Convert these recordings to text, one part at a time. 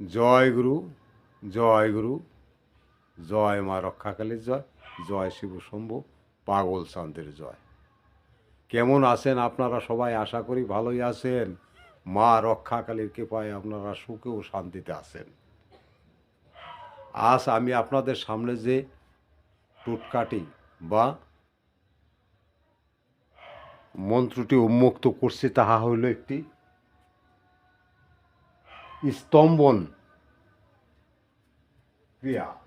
জয় গুরু জয় গুরু, জয় মা রক্ষাকালীর জয় জয় শিব শম্ভু, পাগল শান্তির জয়। কেমন আছেন আপনারা সবাই? আশা করি ভালোই আছেন। মা রক্ষাকালীর কৃপায় আপনারা সুখে ও শান্তিতে আছেন। আজ আমি আপনাদের সামনে যে টুটকাটি বা মন্ত্রটি উন্মুক্ত করছি, তাহা হইল একটি স্তম্ভন ক্রিয়া।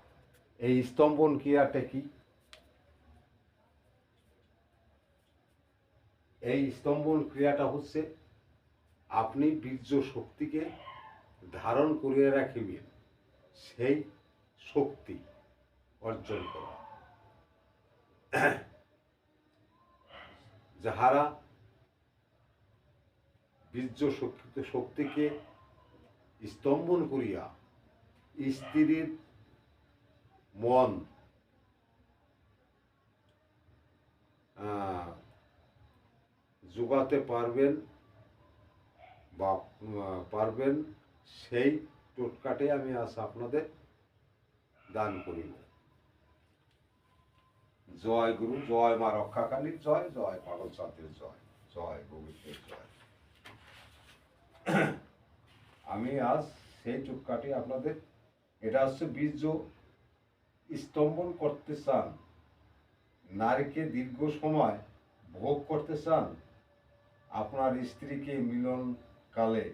এই স্তম্ভন ক্রিয়াটা কি? এই স্তম্ভন ক্রিয়াটা হচ্ছে আপনি বীর্য শক্তিকে ধারণ করিয়ে রাখিবেন, সেই শক্তি অর্জন করা। যাহারা বীর্য শক্তি শক্তিকে স্তম্ভন করিয়া স্ত্রীর মন যোগাতে পারবেন বা পারবেন, সেই টোটকাটে আমি আজ আপনাদের দান করিব। জয় গুরু, জয় মা রক্ষাকালীর জয় জয় পাগল চাঁদের জয় জয় গোবিন্দের জয়। আমি আজ সেই টোটকাটি আপনাদের, এটা হচ্ছে বীর্য স্তম্ভন করতে চান, নারীকে দীর্ঘ সময় ভোগ করতে চান, আপনার স্ত্রীকে মিলন কালে।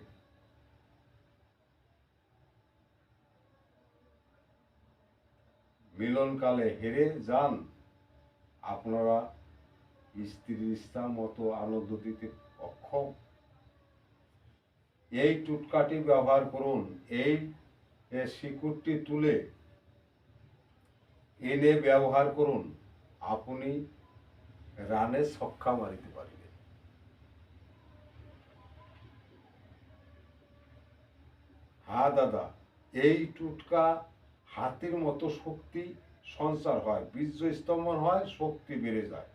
মিলনকালে হেরে যান, আপনারা স্ত্রীর ইচ্ছা মতো আনন্দ দিতে অক্ষম। এই টুটকাটি ব্যবহার করুন। এই, এ শিকুরটি তুলে এনে ব্যবহার করুন। আপনি রানে ছক্কা মারিতে পারবেন। হ্যাঁ দাদা, এই টুটকা হাতির মতো শক্তি সঞ্চার হয় বীর্য স্তম্ভন হয়, শক্তি বেড়ে যায়।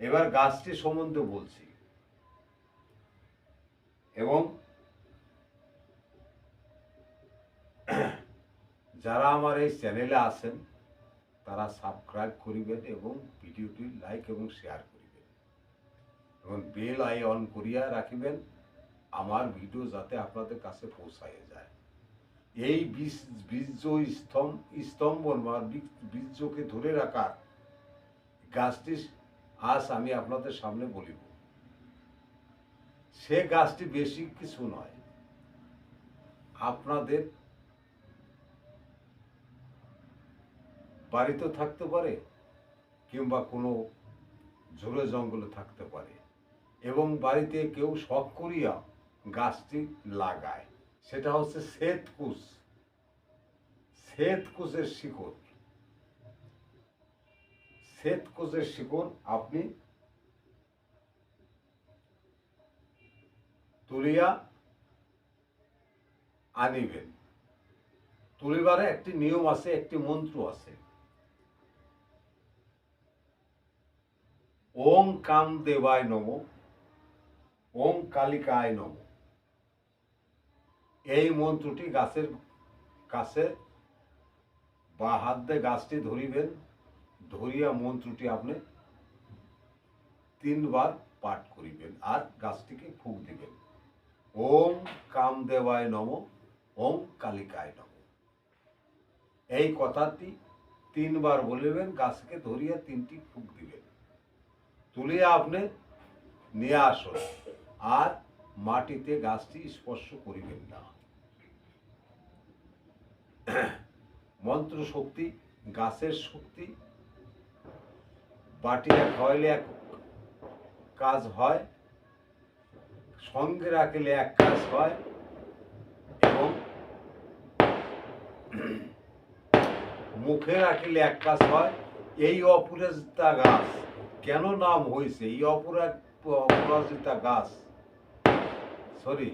এবার গাছটি সম্বন্ধে বলছি। এবং যারা আমার এই চ্যানেলে আছেন, তারা সাবস্ক্রাইব করিবেন এবং ভিডিওটি লাইক এবং শেয়ার করিবেন। এবং বেল আই অন করিয়া রাখিবেন, আমার ভিডিও যাতে আপনাদের কাছে পৌঁছায় যায়। এই বীর্য স্তম্ভ বা বীর্যকে ধরে রাখার গাছটি আজ আমি আপনাদের সামনে বলিব। সে গাছটি বেশি কিছু নয়। আপনাদের বাড়িতে থাকতে পারে কিংবা কোনো ঝোড়ে জঙ্গলে থাকতে পারে। এবং বাড়িতে কেউ শখ করিয়া গাছটি লাগায়। সেটা হচ্ছে শ্বেতকুশ। শ্বেতকুশের শিকড়। শ্বেতকুশের শিকড় আপনি তুলিয়া আনিবেন। তুলিবারে একটি নিয়ম আছে, একটি মন্ত্র আছে। ওম কাম দেবায় নম, ওম কালিকায় নম। এই মন্ত্রটি গাছের কাছে বা হাত দিয়ে গাছটি ধরিবেন, ধরিয়া মন্ত্রটি আপনি তিনবার পাঠ করিবেন আর গাছটিকে ফুক দিবেন। ওম কামদেবায় নম, ওম কালিকায় নম। এই কথাটি তিনবার বলিবেন গাছকে ধরিয়া তিনটি ফুক দিবেন তুলিয়া আপনি নিয়ে আসুন, আর মাটিতে গাছটি স্পর্শ করিবেন না। মন্ত্র শক্তি গাছের শক্তি বাটিয়া খাওয়াইলে এক কাজ হয় সঙ্গে রাখলে এক কাজ হয় এবং মুখে রাখলে এক কাজ হয়, এই অপরাজিতা গাছ। কেন নাম হয়েছে এই অপরা অপরাজিতা গাছ। সরি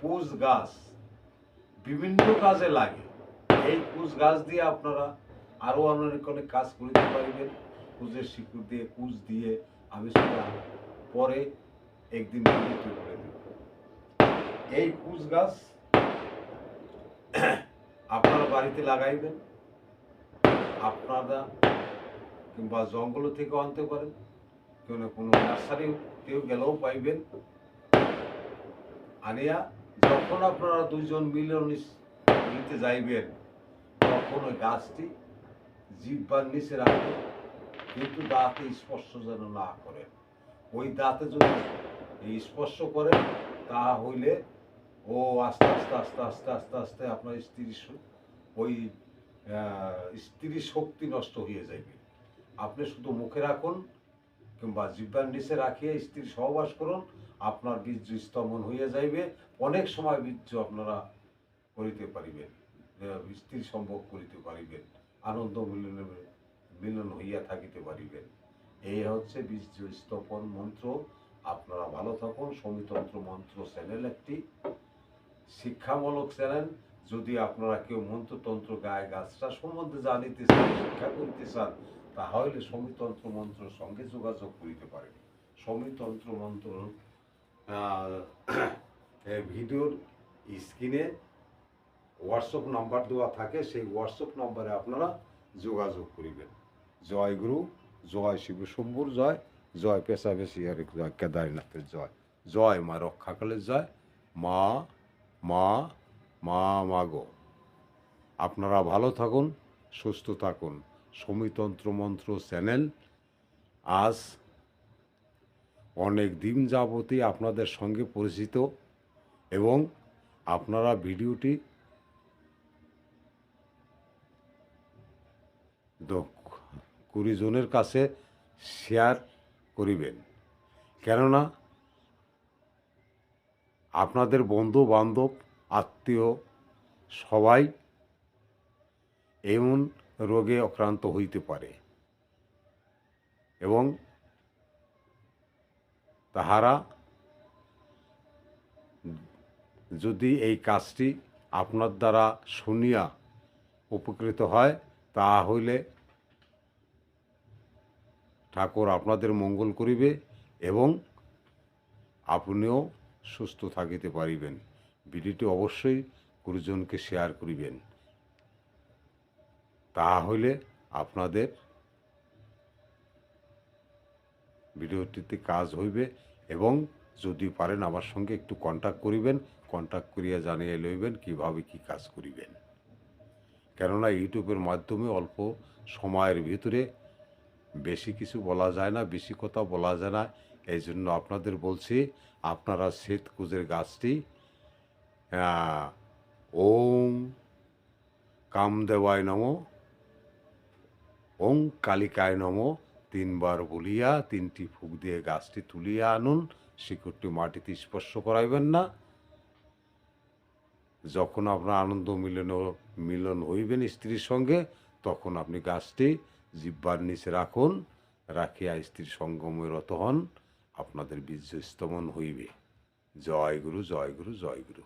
কুশ গাছ। বিভিন্ন কাজে লাগে। এই কুশ গাছ দিয়ে আপনারা আরও অনেক অনেক কাজ করিতে পারবেন। কুশের শিকড় দিয়ে কুশ দিয়ে আমি সেটা পরে একদিন ভিডিওতে করে দেব। এই কুশ গাছ আপনারা বাড়িতে লাগাইবেন, আপনারা কিংবা জঙ্গল থেকে আনতে পারেন, কেউ কোনো কোনো নার্সারিতেও গেলেও পাইবেন। আনিয়া যখন আপনারা দুইজন মিলন নিতে যাইবেন, তখন ওই গাছটি জিব্বার নিচে রাখবেন, কিন্তু দাঁতে স্পর্শ যেন না করেন। ওই দাঁতে যদি স্পর্শ করেন তা হইলে ও আস্তে আস্তে আস্তে আস্তে আস্তে আস্তে আপনার স্ত্রীর স- ওই আহ, স্ত্রীর শক্তি নষ্ট হয়ে যাবে আপনি শুধু মুখে রাখুন কিংবা জিব্বার নিচে রাখিয়ে স্ত্রীর সহবাস করুন আপনার বীর্য স্তমন হইয়া যাইবে। অনেক সময় বীর্য আপনারা করিতে পারিবেন স্ত্রী সম্ভব করিতে পারিবেন আনন্দ মিলনে মিলন হইয়া থাকিতে পারিবেন। এই হচ্ছে বীর্য স্তপন মন্ত্র। আপনারা ভালো থাকুন, সমিতন্ত্র মন্ত্র চ্যানেল একটি, শিক্ষামূলক চ্যানেল। যদি আপনারা কেউ মন্ত্রতন্ত্র গায়ে গাছটা সম্বন্ধে জানিতে চান, শিক্ষা করতে চান, তাহলে সমিতন্ত্র মন্ত্রের সঙ্গে যোগাযোগ করিতে পারেন। সমিতন্ত্র মন্ত্র ভিডিওর স্ক্রিনে হোয়াটসঅ্যাপ নাম্বার দেওয়া থাকে, সেই হোয়াটসঅ্যাপ নাম্বারে আপনারা যোগাযোগ করিবেন। জয় গুরু, জয় শিব শম্ভুর জয়। জয়, পেশা বেশি হরে জয়, কেদারনাথের জয়। জয় মা রক্ষাকালের জয়। মা মা মা মাগো আপনারা ভালো থাকুন, সুস্থ থাকুন। সমিতন্ত্র মন্ত্র চ্যানেল। আজ অনেক দিন যাবতই আপনাদের সঙ্গে পরিচিত এবং আপনারা ভিডিওটি কুড়ি জনের কাছে শেয়ার করিবেন। কেননা আপনাদের বন্ধু বান্ধব আত্মীয় সবাই এমন রোগে আক্রান্ত হইতে পারে এবং তাহারা যদি এই কাজটি আপনার দ্বারা শুনিয়া উপকৃত হয় তা হইলে ঠাকুর আপনাদের মঙ্গল করিবে এবং আপনিও সুস্থ থাকিতে পারিবেন। ভিডিওটি অবশ্যই গুরুজনকে শেয়ার করিবেন। তা হইলে আপনাদের ভিডিওটিতে কাজ হইবে এবং যদি পারেন আমার সঙ্গে একটু কন্ট্যাক্ট করিবেন কন্ট্যাক্ট করিয়া জানিয়ে লইবেন কীভাবে কি কাজ করিবেন। কেননা ইউটিউবের মাধ্যমে অল্প সময়ের ভিতরে বেশি কিছু বলা যায় না, বেশি কথা বলা যায় না। এই জন্য আপনাদের বলছি, আপনারা শ্বেত কুজের গাছটি ওম কামদেবায় নম ওং কালিকায় নম তিনবার বলিয়া, তিনটি ফুক দিয়ে গাছটি তুলিয়া আনুন, শিকড়টি মাটিতে স্পর্শ করাইবেন না। যখন আপনার আনন্দ মিলন মিলন হইবেন স্ত্রীর সঙ্গে, তখন আপনি গাছটি জিব্বার নিচে রাখুন, রাখিয়া স্ত্রীর সঙ্গমে রত হন, আপনাদের বীর্য স্তমন হইবে। জয় গুরু জয় গুরু জয় গুরু।